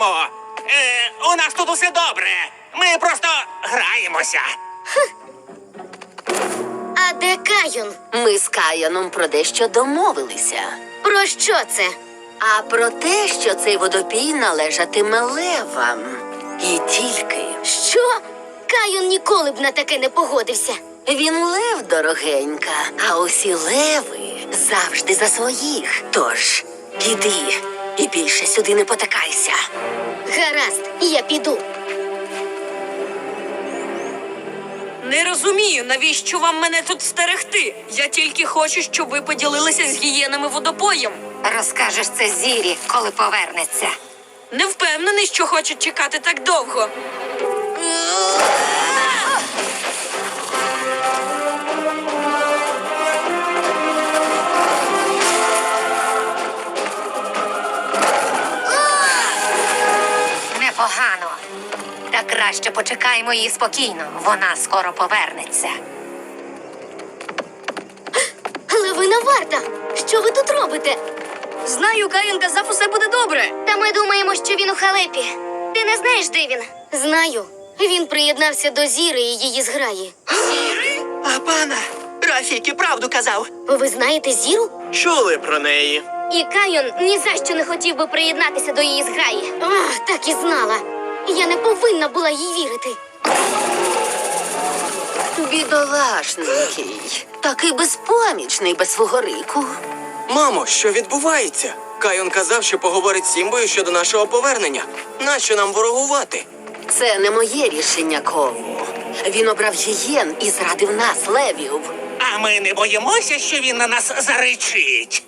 мамо! Е, у нас тут усе добре. Ми просто граємося. А де Кайон? Ми з Каяном про дещо домовилися. Про що це? А про те, що цей водопій належатиме левам. І тільки Що? Кайон ніколи б на таке не погодився. він лев, дорогенька, а усі леви завжди за своїх. Тож іди і більше сюди не потикайся. Гаразд, я піду. Не розумію, навіщо вам мене тут стерегти. Я тільки хочу, щоб ви поділилися з гієнами водопоєм. Розкажеш це Зірі, коли повернеться. Не впевнений, що хочуть чекати так довго. Краще почекаємо її спокійно. Вона скоро повернеться. Левина варта! Що ви тут робите? Знаю, Каїн казав, усе буде добре. Та ми думаємо, що він у халепі. Ти не знаєш, де він? Знаю. Він приєднався до Зіри і її зграї. Зіри? А пана, Рафіки правду казав. Ви знаєте Зіру? Чули про неї. І Кайон ні за що не хотів би приєднатися до її зграї. Ах, так і знала. Повинна була їй вірити. Бідолашненький, такий безпомічний без свого рику. Мамо, що відбувається? Кайон казав, що поговорить з Сімбою щодо нашого повернення. Нащо нам ворогувати? Це не моє рішення, Кову. Він обрав гієн і зрадив нас, левів. А ми не боїмося, що він на нас заричить.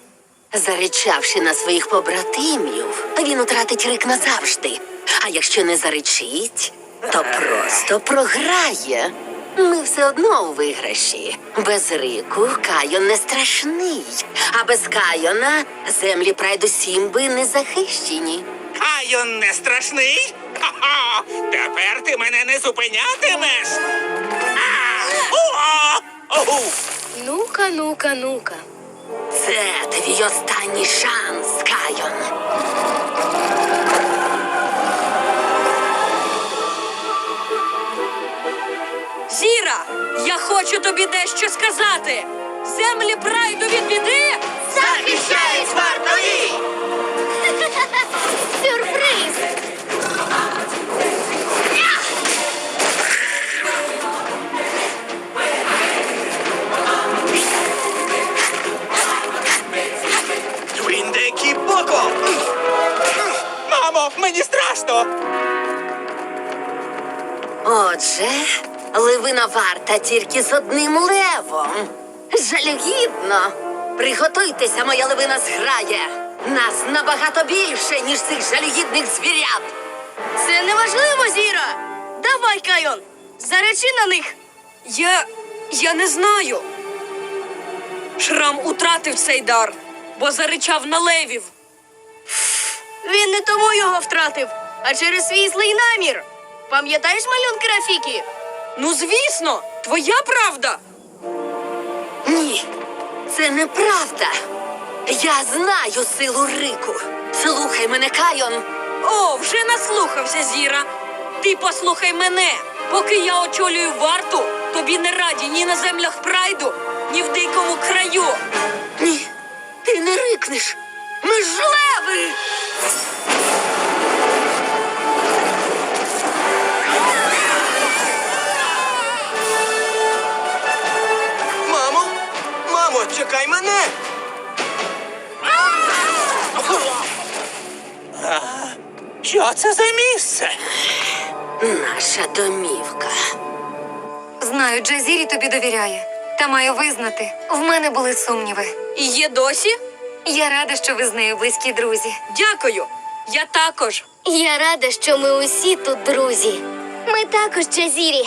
Заричавши на своїх побратимів, він утратить рик назавжди. А якщо не заричить, то просто програє. Ми все одно у виграші. Без рику Кайон не страшний, а без Кайона землі прайду Сімби не захищені. Кайон не страшний? Ха-ха! Тепер ти мене не зупинятимеш. Ну-ка, ну-ка, ну-ка. Це твій останній шанс, Кайон. Хочу тобі дещо сказати. Землі прайду від біди. Захищають вартові! Сюрприз! Твіндекі Боко! Мамо, мені страшно! Отже, ливина варта тільки з одним левом. Жалюгідно. Приготуйтеся, моя ливина зграє. Нас набагато більше, ніж цих жалюгідних звірят. Це неважливо, Зіра. Давай, Кайон, заречи на них. Я. я не знаю. Шрам утратив цей дар, бо заричав на левів. Він не тому його втратив, а через свій злий намір. Пам'ятаєш малюнки Рафіки? Ну, звісно, твоя правда. Ні, це неправда. Я знаю силу рику. Слухай мене, Кайон. О, вже наслухався, Зіра. Ти послухай мене. Поки я очолюю варту, тобі не раді ні на землях прайду, ні в дикому краю. Ні, ти не рикнеш. Ми ж Чекай мене! Що це за місце? Наша домівка. Знаю, Джазірі тобі довіряє. Та маю визнати, в мене були сумніви. І є досі? Я рада, що ви з нею близькі друзі. Дякую. Я також. Я рада, що ми усі тут друзі. Ми також Джазірі.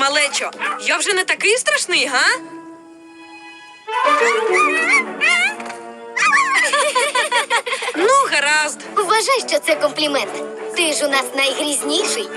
Малечо. Я вже не такий страшний, га? ну, гаразд. Вважай, що це комплімент. Ти ж у нас найгрізніший.